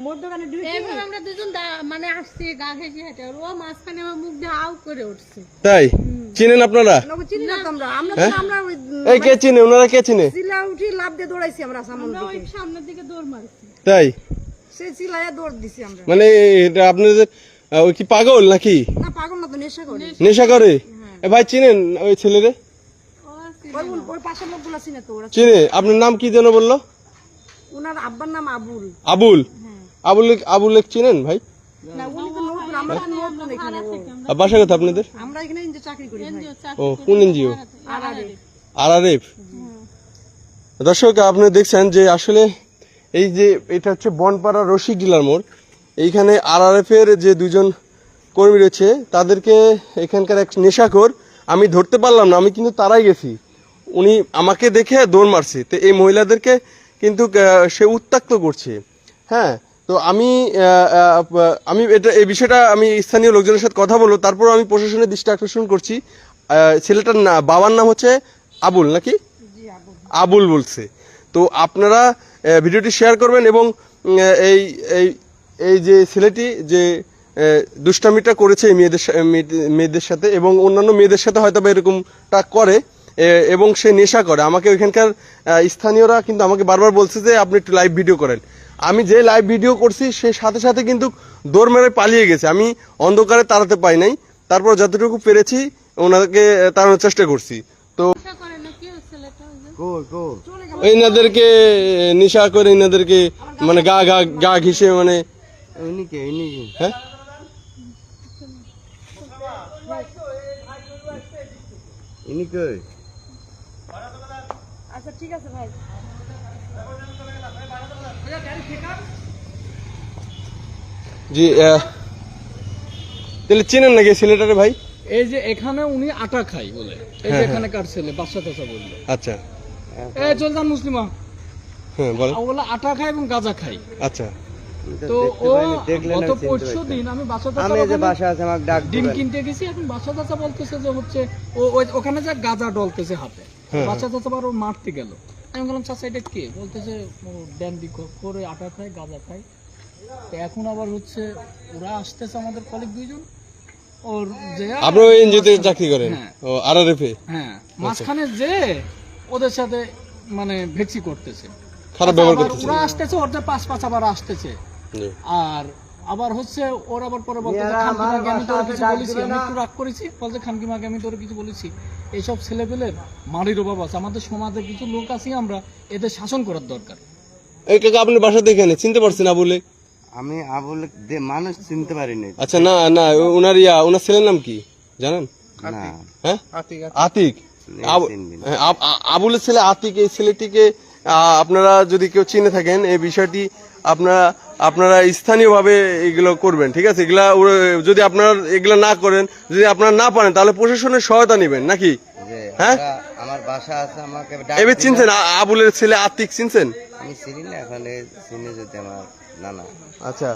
আমরা দুজন মানে আসছি গা ঘেঁষে হেঁটে। ও মাঝখানে আমার মুখ দিয়ে আউ করে উঠছে। তাই? চিনেন আপনারা? এই কে চিনে? ওনারা কে চিনে? চিলা উঠি লাভ দিয়ে দৌড়াইছি আমরা সামন আমরা ওই দিকে। সামনের দিকে দৌড় মারছি। তাই? সেই চিলাইয়া দৌড় দিছি আমরা। মানে এটা আপনাদের ওই কি পাগল নাকি? না পাগল না তো নেশা করি। নেশা করে? এ ভাই চিনেন ওই ছেলেরে? চিনে? আপনার নাম কি যেন বলল? ওনার আব্বার নাম আবুল। আবুল। আবুল আবুল চিনেন ভাই। আর বাসা কথা আপনাদের? ও কোন এনজিও? আর আর এফ দর্শক আপনি দেখছেন যে আসলে এই যে এটা হচ্ছে বনপাড়া রশিক ডিলার মোড়। এইখানে আর আর এফ এর যে দুজন কর্মী রয়েছে তাদেরকে এখানকার এক নেশাখোর আমি ধরতে পারলাম না আমি কিন্তু তারাই গেছি। উনি আমাকে দেখে দৌড় মারছে। তো এই মহিলাদেরকে কিন্তু সে উত্তাক্ত করছে। হ্যাঁ তো আমি আমি এটা এই বিষয়টা আমি স্থানীয় লোকজনের সাথে কথা বলব তারপর আমি প্রশাসনের দৃষ্টি আকর্ষণ করছি। ছেলেটার না বাবার নাম হচ্ছে আবুল নাকি? আবুল। বলছে। তো আপনারা ভিডিওটি শেয়ার করবেন এবং এই এই এই যে ছেলেটি যে দুষ্টামিটা করেছে এই মেয়েদের- মেয়েদের সাথে এবং অন্যান্য মেয়েদের সাথে হয়তো বা এরকমটা করে এবং সে নেশা করে। আমাকে ওইখানকার স্থানীয়রা কিন্তু আমাকে বারবার বলছে যে আপনি একটু লাইভ ভিডিও করেন। আমি যে লাইভ ভিডিও করছি সে সাথে সাথে কিন্তু দৌড় মেরে পালিয়ে গেছে। আমি অন্ধকারে তাড়াতে পাই নাই। তারপর যতটুকু পেরেছি ওনাকে তাড়ানোর চেষ্টা করছি। তো? এনাদেরকে নেশা করে এনাদেরকে মানে গা গা গা ঘিসে মানে হ্যাঁ? আচ্ছা ঠিক আছে ভাই। জি তাহলে চেনেন নাকি ছেলেটারে ভাই? এই যে এখানে উনি আটা খাই বলে। এই যে এখানে কার ছেলে? বাচ্চা চাচা বলল। আচ্ছা। এ চল যান মুসলিমা। হ্যাঁ ও বলে আটা খাই এবং গাঁজা খাই আচ্ছা। তো ও গত পরশু দিন আমি বাসা চাচা ওখানে ডিম কিনতে গেছি এখন বাসা চাচা বলতেছে যে হচ্ছে ও ওখানে যা গাঁজা ডলতেছে হাতে। বাসা চাচা আবার ও মারতে গেল। আমি বললাম চাচা এটা কে? বলতেছে ড্যান্ডি করে আটা খায় গাঁজা খায় তো এখন আবার হচ্ছে ওরা আসতেছে আমাদের কলিগ দুইজন। ওর যে আপনি এনজিওতে চাকরি করেন? হ্যাঁ। ও হ্যাঁ। মাঝখানে যে ওদের সাথে মানে ভেক্সি করতেছে। খারাপ ব্যবহার করতেছে। ওরা আসতেছে ওদের পাঁচ পাঁচ আবার আসতেছে। আর আবার হচ্ছে ওর আবার পরে বলতে খানকিমাকে আমি তোর কিছু বলেছি আমি একটু রাগ করেছি বলতে খানকিমাকে আমি তোর কিছু বলেছি। এইসব ছেলেপেলের মারির অভাব আছে আমাদের সমাজে কিছু লোক আছি আমরা এদের শাসন করার দরকার। এই কাকা আপনি বাসা দেখে চিনতে পারছেন না বলে আমি আবুল মানুষ চিনতে পারিনি। আচ্ছা না না ওনার ইয়া ওনার ছেলের নাম কি? জানেন? হ্যাঁ? আতিক। হ্যাঁ, আবুলের ছেলে আতিক এই ছেলেটিকে আপনারা যদি কেউ চিনে থাকেন এই বিষয়টি আপনারা আপনারা স্থানীয়ভাবে এগুলো করবেন ঠিক আছে? এগুলা যদি আপনারা এগুলো না করেন যদি আপনারা না পারেন তাহলে প্রশাসনের সহায়তা নেবেন নাকি? হ্যাঁ? আমরা- বাসা আছে আমাকে এবার চিনছেন আবুলের ছেলে আতিক চিনছেন? আমি চিনি না এখন চিনি যদি আমার নানা। আচ্ছা।